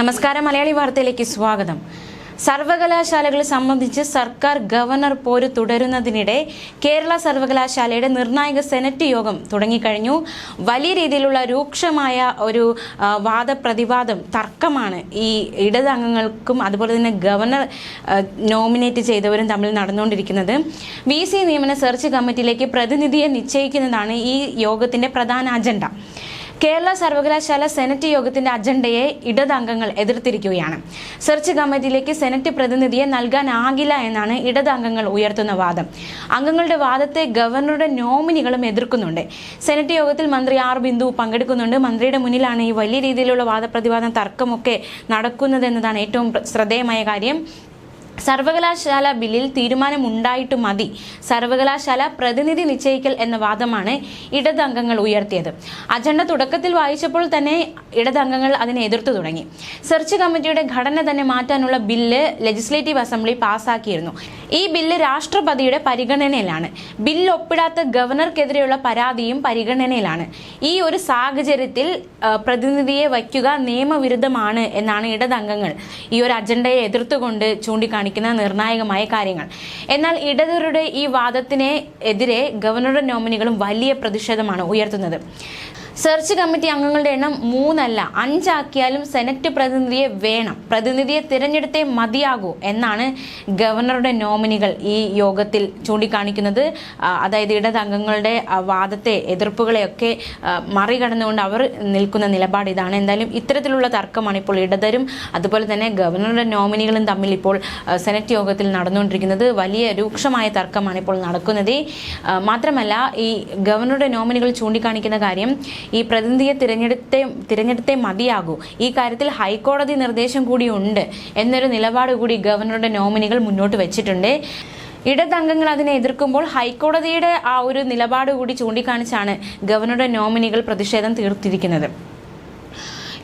നമസ്കാരം മലയാളി വാർത്തയിലേക്ക് സ്വാഗതം. സർവകലാശാലകളെ സംബന്ധിച്ച് സർക്കാർ ഗവർണർ പോര് തുടരുന്നതിനിടെ കേരള സർവകലാശാലയുടെ നിർണായക സെനറ്റ് യോഗം തുടങ്ങിക്കഴിഞ്ഞു. വലിയ രീതിയിലുള്ള രൂക്ഷമായ ഒരു വാദപ്രതിവാദം തർക്കമാണ് ഈ ഇടത് അംഗങ്ങൾക്കും അതുപോലെ തന്നെ ഗവർണർ നോമിനേറ്റ് ചെയ്തവരും തമ്മിൽ നടന്നുകൊണ്ടിരിക്കുന്നത്. വി സി നിയമന സെർച്ച് കമ്മിറ്റിയിലേക്ക് പ്രതിനിധിയെ നിശ്ചയിക്കുന്നതാണ് ഈ യോഗത്തിന്റെ പ്രധാന അജണ്ട. കേരള സർവകലാശാല സെനറ്റ് യോഗത്തിന്റെ അജണ്ടയെ ഇടതംഗങ്ങൾ എതിർത്തിരിക്കുകയാണ്. സെർച്ച് കമ്മിറ്റിയിലേക്ക് സെനറ്റ് പ്രതിനിധിയെ നൽകാനാകില്ല എന്നാണ് ഇടതംഗങ്ങൾ ഉയർത്തുന്ന വാദം. അംഗങ്ങളുടെ വാദത്തെ ഗവർണറുടെ നോമിനികളും എതിർക്കുന്നുണ്ട്. സെനറ്റ് യോഗത്തിൽ മന്ത്രി ആർ ബിന്ദു പങ്കെടുക്കുന്നുണ്ട്. മന്ത്രിയുടെ മുന്നിലാണ് ഈ വലിയ രീതിയിലുള്ള വാദപ്രതിവാദം തർക്കമൊക്കെ നടക്കുന്നത് എന്നതാണ് ഏറ്റവും ശ്രദ്ധേയമായ കാര്യം. സർവകലാശാല ബില്ലിൽ തീരുമാനമുണ്ടായിട്ട് മതി. സർവകലാശാല പ്രതിനിധി നിശ്ചയിക്കൽ എന്ന വാദമാണ് ഇടതംഗങ്ങൾ ഉയർത്തിയത്. അജണ്ട തുടക്കത്തിൽ വായിച്ചപ്പോൾ തന്നെ ഇടതംഗങ്ങൾ അതിനെ എതിർത്തു തുടങ്ങി. സെർച്ച് കമ്മിറ്റിയുടെ ഘടന തന്നെ മാറ്റാനുള്ള ബില്ല് ലെജിസ്ലേറ്റീവ് അസംബ്ലി പാസാക്കിയിരുന്നു. ഈ ബില്ല് രാഷ്ട്രപതിയുടെ പരിഗണനയിലാണ്. ബില്ല് ഒപ്പിടാത്ത ഗവർണർക്കെതിരെയുള്ള പരാതിയും പരിഗണനയിലാണ്. ഈ ഒരു സാഹചര്യത്തിൽ പ്രതിനിധിയെ വയ്ക്കുക നിയമവിരുദ്ധമാണ് എന്നാണ് ഇടതംഗങ്ങൾ ഈ ഒരു അജണ്ടയെ എതിർത്തുകൊണ്ട് ചൂണ്ടിക്കാണിക്കുന്ന നിർണായകമായ കാര്യങ്ങൾ. എന്നാൽ ഇടതുരുടെ ഈ വാദത്തിനെതിരെ ഗവർണറുടെ നോമിനികളും വലിയ പ്രതിഷേധമാണ് ഉയർത്തുന്നത്. സെർച്ച് കമ്മിറ്റി അംഗങ്ങളുടെ എണ്ണം മൂന്നല്ല അഞ്ചാക്കിയാലും സെനറ്റ് പ്രതിനിധിയെ വേണം. പ്രതിനിധിയെ തിരഞ്ഞെടുത്തേ മതിയാകൂ എന്നാണ് ഗവർണറുടെ നോമിനികൾ ഈ യോഗത്തിൽ ചൂണ്ടിക്കാണിക്കുന്നത്. അതായത് ഇടത് അംഗങ്ങളുടെ വാദത്തെ എതിർപ്പുകളെയൊക്കെ മറികടന്നുകൊണ്ട് അവർ നിൽക്കുന്ന നിലപാട് ഇതാണ്. എന്തായാലും ഇത്തരത്തിലുള്ള തർക്കമാണ് ഇപ്പോൾ ഇടതരും അതുപോലെ തന്നെ ഗവർണറുടെ നോമിനികളും തമ്മിൽ ഇപ്പോൾ സെനറ്റ് യോഗത്തിൽ നടന്നുകൊണ്ടിരിക്കുന്നത് വലിയ രൂക്ഷമായ തർക്കമാണ് ഇപ്പോൾ നടക്കുന്നത്. മാത്രമല്ല ഈ ഗവർണറുടെ നോമിനികൾ ചൂണ്ടിക്കാണിക്കുന്ന കാര്യം ഈ പ്രതിനിധിയെ തിരഞ്ഞെടുത്തേ തിരഞ്ഞെടുത്തേ മതിയാകൂ. ഈ കാര്യത്തിൽ ഹൈക്കോടതി നിർദ്ദേശം കൂടി ഉണ്ട് എന്നൊരു നിലപാട് കൂടി ഗവർണറുടെ നോമിനികൾ മുന്നോട്ട് വെച്ചിട്ടുണ്ട്. ഇടതംഗങ്ങൾ അതിനെ എതിർക്കുമ്പോൾ ഹൈക്കോടതിയുടെ ആ ഒരു നിലപാട് കൂടി ചൂണ്ടിക്കാണിച്ചാണ് ഗവർണറുടെ നോമിനികൾ പ്രതിഷേധം തീർത്തിരിക്കുന്നത്.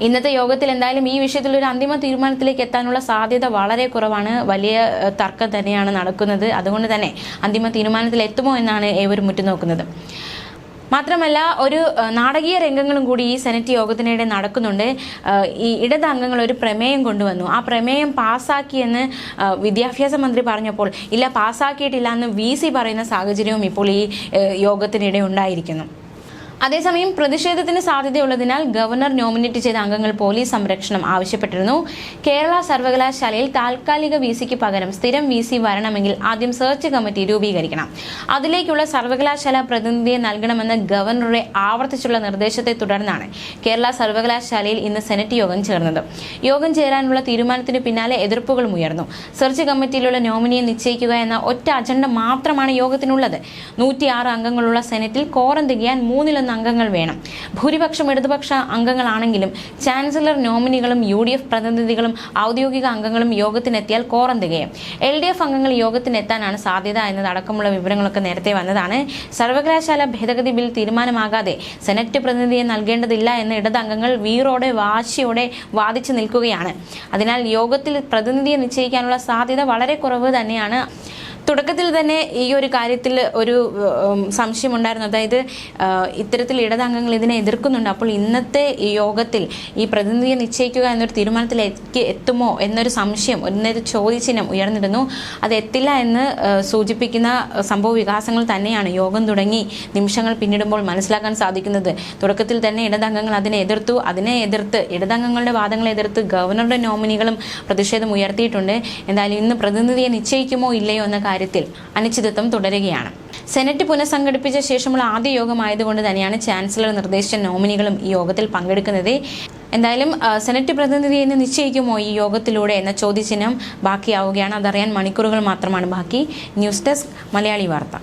ഇന്നത്തെ യോഗത്തിൽ എന്തായാലും ഈ വിഷയത്തിൽ ഒരു അന്തിമ തീരുമാനത്തിലേക്ക് എത്താനുള്ള സാധ്യത വളരെ കുറവാണ്. വലിയ തർക്കം തന്നെയാണ് നടക്കുന്നത്. അതുകൊണ്ട് തന്നെ അന്തിമ തീരുമാനത്തിൽ എത്തുമോ എന്നാണ് ഏവരും ഉറ്റുനോക്കുന്നത് മാത്രമല്ല ഒരു നാടകീയ രംഗങ്ങളും കൂടി ഈ സെനറ്റ് യോഗത്തിനിടെ നടക്കുന്നുണ്ട്. ഈ ഇടത് അംഗങ്ങൾ ഒരു പ്രമേയം കൊണ്ടുവന്നു. ആ പ്രമേയം പാസ്സാക്കിയെന്ന് വിദ്യാഭ്യാസ മന്ത്രി പറഞ്ഞപ്പോൾ ഇല്ല പാസ്സാക്കിയിട്ടില്ല എന്ന് വി പറയുന്ന സാഹചര്യവും ഇപ്പോൾ ഈ യോഗത്തിനിടെ ഉണ്ടായിരിക്കുന്നു. അതേസമയം പ്രതിഷേധത്തിന് സാധ്യതയുള്ളതിനാൽ ഗവർണർ നോമിനേറ്റ് ചെയ്ത അംഗങ്ങൾ പോലീസ് സംരക്ഷണം ആവശ്യപ്പെട്ടിരുന്നു. കേരള സർവകലാശാലയിൽ താൽക്കാലിക വി സിക്ക് പകരം സ്ഥിരം വി സി വരണമെങ്കിൽ ആദ്യം സെർച്ച് കമ്മിറ്റി രൂപീകരിക്കണം. അതിലേക്കുള്ള സർവകലാശാല പ്രതിനിധിയെ നൽകണമെന്ന ഗവർണറുടെ ആവർത്തിച്ചുള്ള നിർദ്ദേശത്തെ തുടർന്നാണ് കേരള സർവകലാശാലയിൽ ഇന്ന് സെനറ്റ് യോഗം ചേർന്നത്. യോഗം ചേരാനുള്ള തീരുമാനത്തിന് പിന്നാലെ എതിർപ്പുകളും ഉയർന്നു. സെർച്ച് കമ്മിറ്റിയിലുള്ള നോമിനിയെ നിശ്ചയിക്കുക എന്ന ഒറ്റ അജണ്ട മാത്രമാണ് യോഗത്തിനുള്ളത്. നൂറ്റിയാറ് അംഗങ്ങളുള്ള സെനറ്റിൽ കോറം തികയാൻ മൂന്നിലൊന്ന് അംഗങ്ങൾ വേണം. ഭൂരിപക്ഷം ഇടതുപക്ഷ അംഗങ്ങളാണെങ്കിലും ചാൻസലർ നോമിനികളും യു ഡി എഫ് പ്രതിനിധികളും ഔദ്യോഗിക അംഗങ്ങളും യോഗത്തിനെത്തിയാൽ കോറം തികയും എൽ ഡി എഫ് അംഗങ്ങൾ യോഗത്തിനെത്താനാണ് സാധ്യത എന്നതടക്കമുള്ള വിവരങ്ങളൊക്കെ നേരത്തെ വന്നതാണ്. സർവകലാശാല ഭേദഗതി ബിൽ തീരുമാനമാകാതെ സെനറ്റ് പ്രതിനിധിയെ നൽകേണ്ടതില്ല എന്ന് ഇടത് അംഗങ്ങൾ വീറോടെ വാശിയോടെ വാദിച്ചു നിൽക്കുകയാണ്. അതിനാൽ യോഗത്തിൽ പ്രതിനിധിയെ നിശ്ചയിക്കാനുള്ള സാധ്യത വളരെ കുറവ് തന്നെയാണ്. തുടക്കത്തിൽ തന്നെ ഈ ഒരു കാര്യത്തിൽ ഒരു സംശയമുണ്ടായിരുന്നു. അതായത് ഇത്തരത്തിൽ ഇടതംഗങ്ങൾ ഇതിനെ എതിർക്കുന്നുണ്ട്. അപ്പോൾ ഇന്നത്തെ യോഗത്തിൽ ഈ പ്രതിനിധിയെ നിശ്ചയിക്കുക എന്നൊരു തീരുമാനത്തിലേക്ക് എത്തുമോ എന്നൊരു സംശയം എന്നൊരു ചോദ്യചിഹ്നം ഉയർന്നിരുന്നു അത് എത്തില്ല എന്ന് സൂചിപ്പിക്കുന്ന സംഭവ വികാസങ്ങൾ തന്നെയാണ് യോഗം തുടങ്ങി നിമിഷങ്ങൾ പിന്നിടുമ്പോൾ മനസ്സിലാക്കാൻ സാധിക്കുന്നത്. തുടക്കത്തിൽ തന്നെ ഇടതംഗങ്ങൾ അതിനെ എതിർത്തു അതിനെ എതിർത്ത് ഇടതംഗങ്ങളുടെ വാദങ്ങളെ എതിർത്ത് ഗവർണറുടെ നോമിനികളും പ്രതിഷേധം ഉയർത്തിയിട്ടുണ്ട്. എന്തായാലും ഇന്ന് പ്രതിനിധിയെ നിശ്ചയിക്കുമോ ഇല്ലയോ എന്ന കാര്യത്തിൽ അനിശ്ചിതത്വം തുടരുകയാണ്. സെനറ്റ് പുനഃസംഘടിപ്പിച്ച ശേഷമുള്ള ആദ്യ യോഗമായതുകൊണ്ട് തന്നെയാണ് ചാൻസലർ നിർദ്ദേശിച്ച നോമിനികളും ഈ യോഗത്തിൽ പങ്കെടുക്കുന്നത്. എന്തായാലും സെനറ്റ് പ്രതിനിധിയെ നിശ്ചയിക്കുമോ ഈ യോഗത്തിലൂടെ എന്ന ചോദ്യചിഹ്നം ബാക്കിയാവുകയാണ്. അതറിയാൻ മണിക്കൂറുകൾ മാത്രമാണ് ബാക്കി. ന്യൂസ് ഡെസ്ക് മലയാളി വാർത്ത.